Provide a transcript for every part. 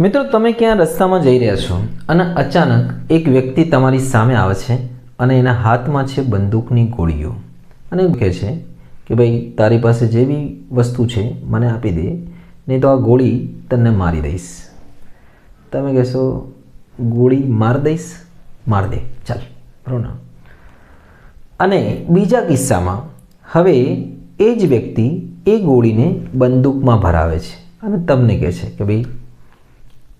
મિત્રો, તમે ક્યાં રસ્તામાં જઈ રહ્યા છો? અને અચાનક એક વ્યક્તિ તમારી સામે આવે છે અને એના હાથમાં છે બંદૂકની ગોળીઓ. અને કહે છે કે, ભાઈ, તારી પાસે જે બી વસ્તુ છે, મને આપી દે, નહીં તો આ ગોળી તને મારી દઈશ. તમે કહેશો, ગોળી માર દઈશ? માર દે. ચાલ બરોબર અને બીજા કિસ્સામાં હવે એ જ વ્યક્તિ એ ગોળીને બંદૂકમાં ભરાવે છે. અને તમને કહે છે કે, ભાઈ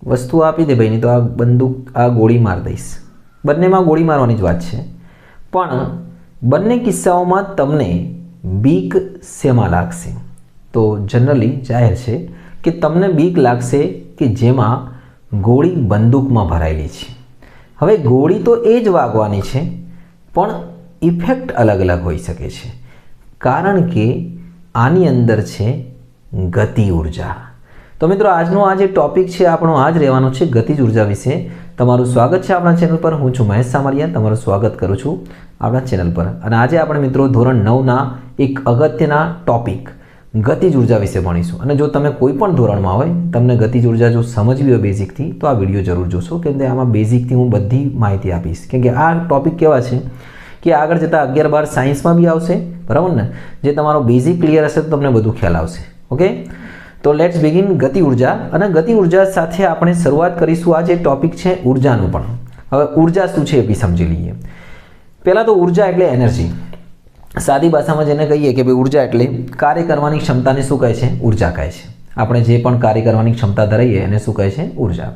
વસ્તુ આપી દે ભાઈને તો આ બંદૂક, આ ગોળી માર દઈશ. બંનેમાં ગોળી મારવાની જ વાત છે. પણ બંને કિસ્સાઓમાં તમને બીક શેમાં લાગશે? તો જનરલી જાહેર છે કે તમને બીક લાગશે કે જેમાં ગોળી બંદૂકમાં ભરાયેલી છે. હવે ગોળી તો એ જ વાગવાની છે, પણ ઇફેક્ટ અલગ અલગ હોઈ શકે છે. કારણ કે આની અંદર છે ગતિ ઊર્જા. તો મિત્રો, આજનો આ જે ટોપિક છે, આપણો આ જ રહેવાનો છે ગતિજ ઊર્જા વિશે. તમારું સ્વાગત છે આપણા ચેનલ પર. હું છું મહેશ સામરિયા. તમારું સ્વાગત કરું છું આપણા ચેનલ પર. અને આજે આપણે મિત્રો, ધોરણ નવના એક અગત્યના ટોપિક ગતિજ ઊર્જા વિશે ભણીશું. અને જો તમે કોઈ પણ ધોરણમાં હોય, તમને ગતિજ ઊર્જા જો સમજવી હોય બેઝિકથી તો આ વીડિયો જરૂર જોશો. કેમ કે આમાં બેઝિકથી હું બધી માહિતી આપીશ. કેમ કે આ ટોપિક કેવા છે? કે આગળ જતાં અગિયાર બાર સાયન્સમાં બી આવશે. બરાબર ને? જે તમારો બેઝિક ક્લિયર હશે તો તમને બધું ખ્યાલ આવશે. ઓકે તો લેટ્સ બિગિન ગતિ ઊર્જા અને ગતિ ઊર્જા સાથે આપણે શરૂઆત કરીશું. આ જે ટોપિક છે, ઉર્જાનું પણ. હવે ઊર્જા શું છે એ બી સમજી લઈએ. પહેલાં તો ઊર્જા એટલે એનર્જી સાદી ભાષામાં જેને કહીએ કે ભાઈ ઊર્જા એટલે કાર્ય કરવાની ક્ષમતાને શું કહે છે? ઊર્જા કહે છે. આપણે જે પણ કાર્ય કરવાની ક્ષમતા ધરાઈએ એને શું કહે છે? ઊર્જા.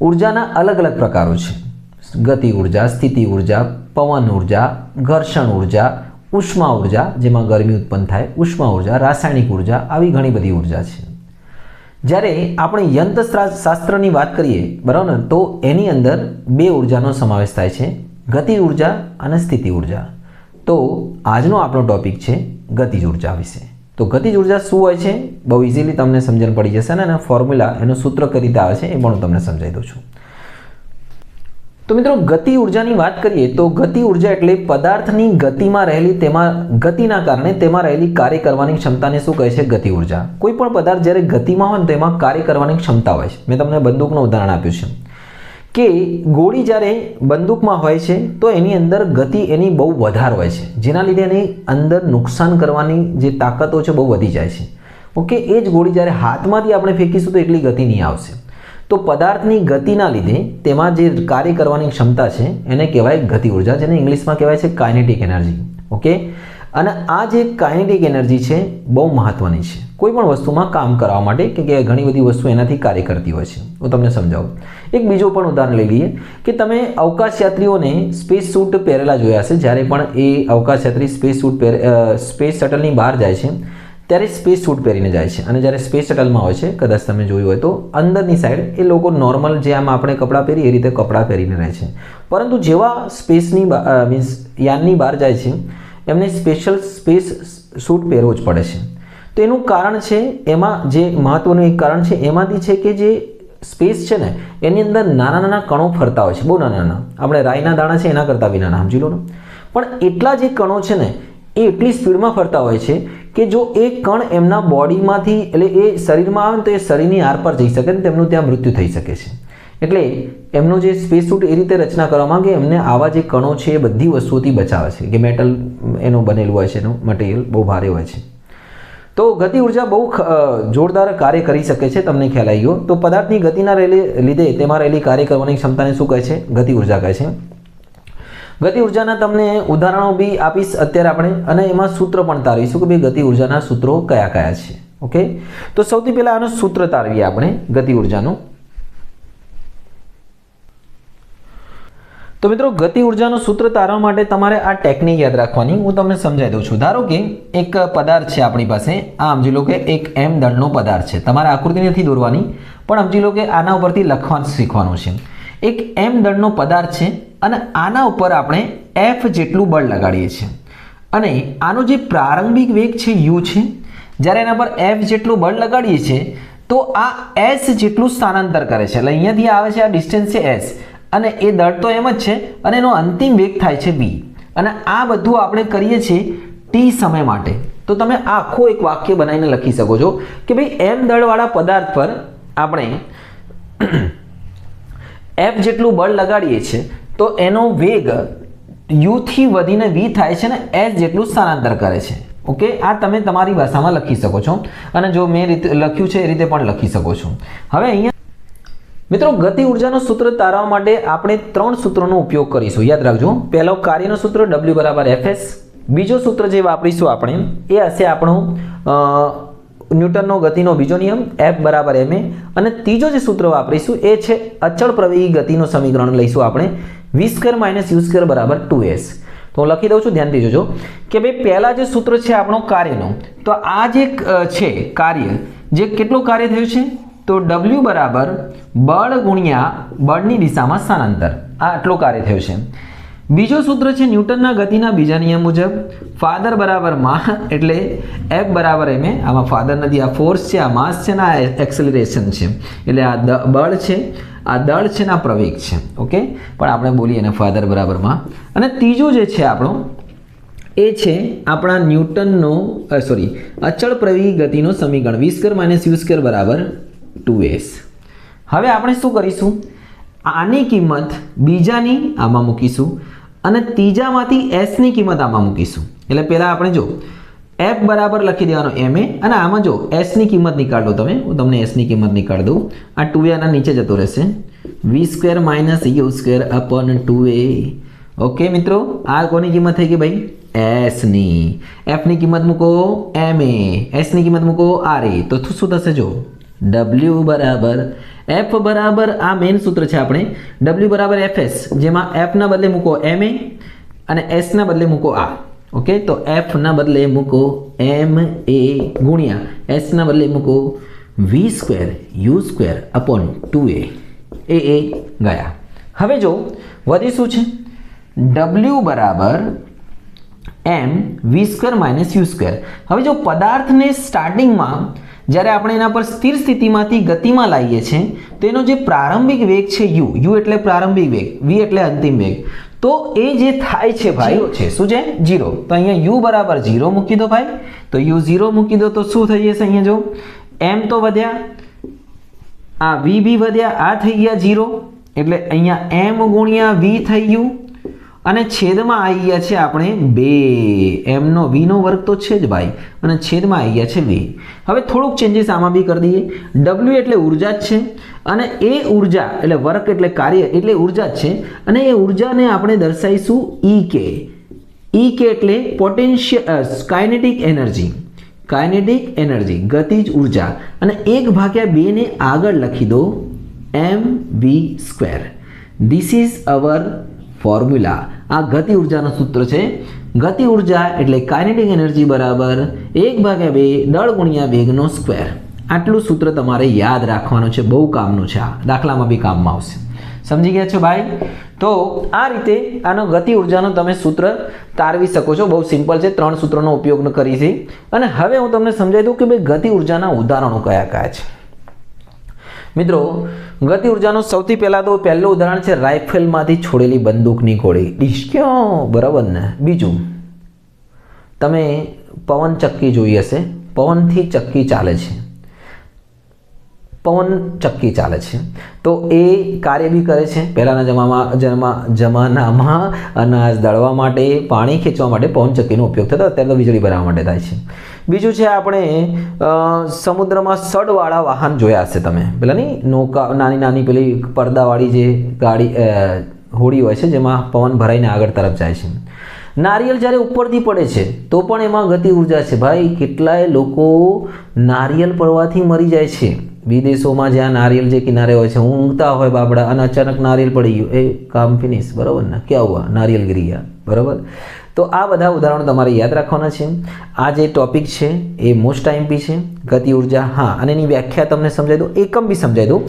ઉર્જાના અલગ અલગ પ્રકારો છે. ગતિ ઊર્જા, સ્થિતિ ઊર્જા, પવન ઊર્જા, ઘર્ષણ ઊર્જા ઉષ્મા ઊર્જા, જેમાં ગરમી ઉત્પન્ન થાય, ઉષ્મા ઊર્જા, રાસાયણિક ઊર્જા, આવી ઘણી બધી ઊર્જા છે. જ્યારે આપણે યંત્રશાસ્ત્રની વાત કરીએ, બરાબર તો એની અંદર બે ઉર્જાનો સમાવેશ થાય છે, ગતિ ઊર્જા અને સ્થિતિ ઊર્જા. તો આજનો આપણો ટોપિક છે ગતિજ ઊર્જા વિશે. તો ગતિજ ઊર્જા શું હોય છે? બહુ ઇઝીલી તમને સમજણ પડી જશે ને એના ફોર્મ્યુલા એનું સૂત્ર કઈ રીતે આવે છે એ પણ હું તમને સમજાવી દઉં છું. તો મિત્રો, ગતિ ઉર્જાની વાત કરીએ તો ગતિ ઊર્જા એટલે પદાર્થની ગતિમાં રહેલી તેમાં, ગતિના કારણે તેમાં રહેલી કાર્ય કરવાની ક્ષમતાને શું કહે છે? ગતિ ઊર્જા. કોઈ પણ પદાર્થ જ્યારે ગતિમાં હોય ને તેમાં કાર્ય કરવાની ક્ષમતા હોય છે. મેં તમને બંદૂકનું ઉદાહરણ આપ્યું છે. કે ગોળી જ્યારે બંદૂકમાં હોય છે, તો એની અંદર ગતિ એની બહુ વધારે હોય છે. જેના લીધે એની અંદર નુકસાન કરવાની જે તાકાતો છે બહુ વધી જાય છે. ઓકે, એ જ ગોળી જ્યારે હાથમાંથી આપણે ફેંકીશું તો એટલી ગતિ નહીં આવશે. તો પદાર્થની ગતિના લીધે તેમાં જે કાર્ય કરવાની ક્ષમતા છે, એને કહેવાય ગતિ ઊર્જા, જેને ઇંગ્લિશમાં કહેવાય છે કાઇનેટિક એનર્જી ઓકે અને આ જે કાઇનેટિક એનર્જી છે, બહુ મહત્વની છે. કોઈ પણ વસ્તુમાં કામ કરવા માટે કે ઘણી બધી વસ્તુ એનાથી કાર્ય કરતી હોય છે. હું તમને સમજાવું. એક બીજું પણ ઉદાહરણ લઈ લઈએ કે તમે અવકાશયાત્રીઓને સ્પેસ સૂટ પહેરેલા જોયા હશે, જ્યારે પણ એ અવકાશયાત્રી સ્પેસ સૂટ પહેરે સ્પેસ શટલની બહાર જાય છે ત્યારે સ્પેસ સૂટ પહેરીને જાય છે. અને જ્યારે સ્પેસ શટલમાં હોય છે, કદાચ તમે જોયું હોય તો, અંદરની સાઈડ એ લોકો નોર્મલ જે આમ આપણે કપડાં પહેરીએ, એ રીતે કપડાં પહેરીને રહે છે. પરંતુ જેવા સ્પેસની મીન્સ યાનની બહાર જાય છે, એમને સ્પેશિયલ સ્પેસ સૂટ પહેરવો જ પડે છે. તો એનું કારણ છે, એમાં જે મહત્વનું એક કારણ છે, એમાંથી છે કે જે સ્પેસ છે ને, એની અંદર નાના નાના કણો ફરતા હોય છે. બહુ નાના નાના. આપણે રાઈના દાણા છે, એના કરતાં બી નાના, સમજી લો પણ એટલા જે કણો છે ને એ એટલી સ્પીડમાં ફરતા હોય છે કે જો એ કણ એમના બોડીમાંથી, એટલે એ શરીરમાં આવે ને તો એ શરીરની આરપાર જઈ શકે ને તેમનું ત્યાં મૃત્યુ થઈ શકે છે. એટલે એમનો જે સ્પેસ સૂટ એ રીતે રચના કરવામાં કે એમને આવા જે કણો છે એ બધી વસ્તુઓથી બચાવે છે. કે મેટલ એનું બનેલું હોય છે, એનું મટીરિયલ બહુ ભારે હોય છે. તો ગતિ ઊર્જા બહુ જોરદાર કાર્ય કરી શકે છે, તમને ખ્યાલ આવી ગયો. તો પદાર્થની ગતિના લીધે તેમાં રહેલી કાર્ય કરવાની ક્ષમતાને શું કહે છે? ગતિ ઊર્જા કહે છે. ગતિ ઉર્જાના તમને ઉદાહરણો બી આપીશ અત્યારે આપણે અને એમાં સૂત્ર પણ તારવીશું કે ભાઈ ગતિ ઉર્જાના સૂત્રો કયા કયા છે. ઓકે? તો સૌથી પહેલાં આનું સૂત્ર તારવીએ આપણે ગતિ ઉર્જાનું. તો મિત્રો ગતિ ઉર્જાનું સૂત્ર તારવા માટે તમારે આ ટેકનિક યાદ રાખવાની. હું તમને સમજાવી દઉં છું. ધારો કે એક પદાર્થ છે આપણી પાસે. આ સમજી લો કે એક એમ દળનો પદાર્થ છે. તમારે આકૃતિ નથી દોરવાની, પણ સમજી લો કે આના ઉપરથી લખવાનું શીખવાનું છે. એક એમ દળનો પદાર્થ છે. અને આના ઉપર આપણે એફ જેટલું બળ લગાડીએ છીએ. અને આનો જે પ્રારંભિક વેગ છે યુ છે, જ્યારે એના પર એફ જેટલું બળ લગાડીએ છીએ, તો આ એસ જેટલું સ્થાનાંતર કરે છે. એટલે અહીંયાથી આવે છે આ ડિસ્ટન્સ છે એસ અને એ દળ તો એમ જ છે, અને એનો અંતિમ વેગ થાય છે બી અને આ બધું આપણે કરીએ છીએ ટી સમય માટે. તો તમે આખો એક વાક્ય બનાવીને લખી શકો છો કે ભાઈ એમ દળવાળા પદાર્થ પર આપણે એફ જેટલું બળ લગાડીએ છીએ તો એનો વેગ યુથી વધીને વી થાય છે ને એસ જેટલું સ્થાનાંતર કરે છે. ઓકે? આ તમે તમારી ભાષામાં લખી શકો છો. અને જો મેં રીતે લખ્યું છે, એ રીતે પણ લખી શકો છો. હવે અહીંયા મિત્રો, ગતિ ઉર્જાનું સૂત્ર તારવા માટે આપણે ત્રણ સૂત્રોનો ઉપયોગ કરીશું. યાદ રાખજો. પહેલો, કાર્યનું સૂત્ર ડબલ્યુ બરાબર એફએસ બીજો સૂત્ર જે વાપરીશું આપણે, એ હશે આપણું ન્યૂટનનો ગતિનો બીજો નિયમ એફ બરાબર એમ અને ત્રીજો જે સૂત્ર વાપરીશું, એ છે અચળ પ્રવેગી ગતિનું સમીકરણ લઈશું આપણે. V square minus U square બરાબર ટુ એસ તો લખી દઉં છું, ધ્યાનથી જોજો. કે ભાઈ, પહેલાં જે સૂત્ર છે આપણો કાર્યનો, તો આ જે છે કાર્ય, જે કેટલું કાર્ય થયું છે? તો ડબલ્યુ બરાબર બળ ગુણ્યા બળની દિશામાં સ્થાનાંતર. આ આટલું કાર્ય થયું છે. બીજો સૂત્ર છે ન્યૂટનના ગતિના બીજા નિયમ મુજબ, ફાધર બરાબરમાં, એટલે એફ બરાબર એમ આમાં ફાધર નથી, આ ફોર્સ છે, આ માસ છે ને આ એક્સેલરેશન છે. એટલે આ બળ છે. આ દળ છે ને આ પ્રવેગ છે. ઓકે પણ આપણે બોલીએ એને ફાધર બરાબરમાં. અને ત્રીજું જે છે આપણો, એ છે આપણા ન્યૂટનનો સોરી અચળ પ્રવેગી ગતિનો સમીકરણ. V square minus U square બરાબર ટુ એસ હવે આપણે શું કરીશું? આની કિંમત બીજાની આમાં મૂકીશું અને ત્રીજામાંથી એસની કિંમત આમાં મૂકીશું. એટલે પહેલાં આપણે જો એફ બરાબર લખી દેવાનો એમ એ અને આમાં જો એસની કિંમત નીકાળ તમે, હું તમને એસની કિંમત નીકાળ દઉં. આ ટુ એ આના નીચે જતો રહેશે. V square minus U square upon two A okay મિત્રો, આ કોની કિંમત થઈ ગઈ ભાઈ? એસની એફની કિંમત મૂકો એમ એ એસની કિંમત મૂકો આર એ તો શું થશે જો? ડબલ્યુ બરાબર એફ બરાબર આ મેઇન સૂત્ર છે આપણે. ડબલ્યુ બરાબર એફ એસ જેમાં એફના બદલે મૂકો એમ એ અને એસના બદલે મૂકો આ ઓકે તો એફના બદલે મૂકો એમ એ ગુણ્યા એસના બદલે મૂકો V square U square upon two A એ એ ગયા. હવે જો, વધી શું છે? ડબલ્યુ બરાબર M V square minus U square હવે જો પદાર્થને સ્ટાર્ટિંગમાં જ્યારે આપણે એના પર સ્થિર સ્થિતિમાંથી ગતિમાં લાવીએ છીએ તો એનો જે પ્રારંભિક વેગ છે યુ યુ એટલે પ્રારંભિક વેગ વી એટલે અંતિમ વેગ. તો એ જે થાય છે ભાઈ છે. શું છે? જીરો. તો અહીંયા યુ બરાબર જીરો મૂકી દો ભાઈ. તો યુ ઝીરો મૂકી દો તો શું થઈ જશે અહીંયા જો? એમ તો વધ્યા. આ વી બી વધ્યા આ થઈ ગયા જીરો. એટલે અહીંયા એમ ગુણ્યા વી થઈ ગયું અને છેદમાં આવી ગયા છે આપણે બે. એમનો વીનો વર્ગ તો છે જ ભાઈ. અને છેદમાં આવી ગયા છે બે. હવે થોડુંક ચેન્જીસ આમાં બી કરી દઈએ. ડબલ્યુ એટલે ઊર્જા જ છે અને એ ઊર્જા એટલે વર્ક એટલે કાર્ય એટલે ઊર્જા જ છે. અને એ ઉર્જાને આપણે દર્શાવીશું ઈ કે ઈ કે એટલે potential kinetic energy kinetic energy ગતિજ ઊર્જા. અને એક ભાગ્યા બેને આગળ લખી દો. M V square this is our formula. આ ગતિ ઉર્જાનું સૂત્ર છે. ગતિ ઊર્જા એટલે કાઇનેટિક એનર્જી બરાબર એક ભાગ્યા બે દળ ગુણ્યા વેગનો સ્ક્વેર. આટલું સૂત્ર તમારે યાદ રાખવાનું છે. બહુ કામનું છે આ. દાખલામાં બી કામમાં આવશે. સમજી ગયા છો ભાઈ? તો આ રીતે આનો ગતિ ઉર્જાનો તમે સૂત્ર તારવી શકો છો. બહુ સિમ્પલ છે. ત્રણ સૂત્રોનો ઉપયોગ કરી છે અને હવે હું તમને સમજાવી દઉં કે ભાઈ ગતિ ઉર્જાના ઉદાહરણો કયા કયા છે. મિત્રો, ગતિ ઉર્જાનું સૌથી પહેલાં તો પહેલું ઉદાહરણ છે રાઇફલમાંથી છોડેલી બંદૂકની ગોળી. ડિસ્ક્યો બરાબર ને? બીજું, તમે પવન ચક્કી જોઈ હશે. પવનથી ચક્કી ચાલે છે. પવન ચક્કી ચાલે છે. તો એ કાર્ય બી કરે છે. પહેલાંના જમામાં જમા જમાનામાં અનાજ દળવા માટે, પાણી ખેંચવા માટે પવન ચક્કીનો ઉપયોગ થતો, અત્યારે તો વીજળી બનાવવા માટે થાય છે. બીજું છે આપણે સમુદ્રમાં સડવાળા વાહન જોયા હશે તમે. પેલા નહીં નૌકા, નાની નાની પેલી પડદાવાળી જે ગાડી હોડી હોય છે, જેમાં પવન ભરાઈને આગળ તરફ જાય છે. નારિયેલ જ્યારે ઉપરથી પડે છે, તો પણ એમાં ગતિ ઊર્જા છે. ભાઈ, કેટલાય લોકો નારિયેલ પડવાથી મરી જાય છે. વિદેશોમાં જ્યાં નારિયેલ જે કિનારે હોય છે, ઊંઘતા હોય બાબડા, અને અચાનક નારિયેલ પડી ગયું, એ કામ ફિનિશ બરાબર ને? ક્યાં હુઆ? નારિયેલ ગિરી બરાબર? તો આ બધા ઉદાહરણો તમારે યાદ રાખવાના છે. આ જે ટોપિક છે, એ મોસ્ટ આઈમ્પી છે, ગતિ ઊર્જા, હા, અને એની વ્યાખ્યા તમને સમજાવી દઉં, એકમ બી સમજાવી દઉં.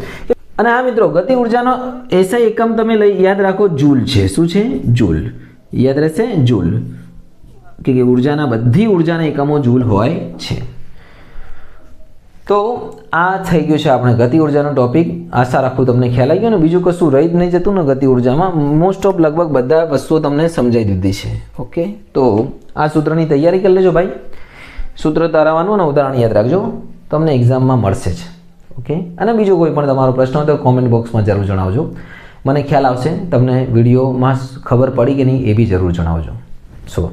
અને આ મિત્રો, ગતિ ઉર્જાનો એસઆઈ એકમ તમે લઈ, યાદ રાખો જૂલ છે. શું છે? જૂલ યાદ રહેશે? જૂલ કે ઉર્જાના બધી ઉર્જાના એકમો જૂલ હોય છે. તો આ થઈ ગયું છે આપણે ગતિ ઉર્જાનો ટોપિક આશા રાખું તમને ખ્યાલ આવી ગયો ને બીજું કશું રહી જ નહીં જતું ને ગતિ ઉર્જામાં. મોસ્ટ ઓફ લગભગ બધા વસ્તુઓ તમને સમજાઈ દીધી છે. ઓકે તો આ સૂત્રની તૈયારી કરી લેજો ભાઈ. સૂત્ર તારાવાનું અને ઉદાહરણ યાદ રાખજો. તમને એક્ઝામમાં મળશે જ. ઓકે અને બીજો કોઈ પણ તમારો પ્રશ્ન હોય તો કોમેન્ટ બોક્સમાં જરૂર જણાવજો. મને ખ્યાલ આવશે. તમને વિડીયોમાં ખબર પડી કે નહીં એ બી જરૂર જણાવજો. સો